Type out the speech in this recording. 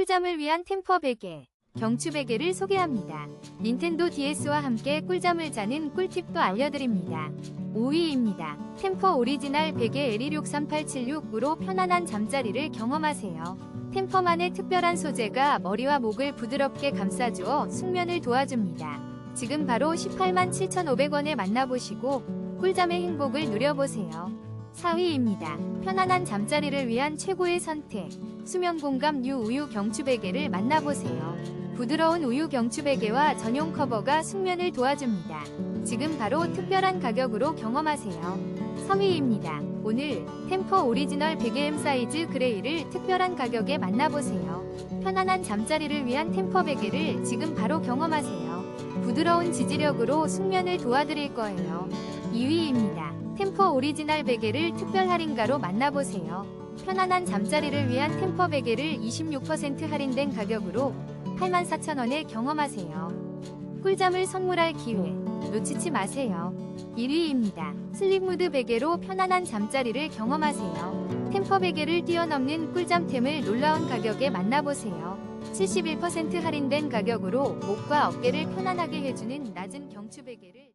꿀잠을 위한 템퍼 베개, 경추 베개를 소개합니다. 닌텐도 DS와 함께 꿀잠을 자는 꿀팁도 알려드립니다. 5위입니다. 템퍼 오리지널 베개 L163876으로 편안한 잠자리를 경험하세요. 템퍼만의 특별한 소재가 머리와 목을 부드럽게 감싸주어 숙면을 도와줍니다. 지금 바로 18만 7,500원에 만나보시고 꿀잠의 행복을 누려보세요. 4위입니다. 편안한 잠자리를 위한 최고의 선택. 수면 공감 뉴 우유 경추 베개를 만나보세요. 부드러운 우유 경추 베개와 전용 커버가 숙면을 도와줍니다. 지금 바로 특별한 가격으로 경험하세요. 3위입니다. 오늘 템퍼 오리지널 베개 M 사이즈 그레이를 특별한 가격에 만나보세요. 편안한 잠자리를 위한 템퍼 베개를 지금 바로 경험하세요. 부드러운 지지력으로 숙면을 도와드릴 거예요. 2위입니다. 템퍼 오리지널 베개를 특별 할인가로 만나보세요. 편안한 잠자리를 위한 템퍼 베개를 26% 할인된 가격으로 84,000원에 경험하세요. 꿀잠을 선물할 기회 놓치지 마세요. 1위입니다. 슬립무드 베개로 편안한 잠자리를 경험하세요. 템퍼 베개를 뛰어넘는 꿀잠템을 놀라운 가격에 만나보세요. 71% 할인된 가격으로 목과 어깨를 편안하게 해주는 낮은 경추 베개를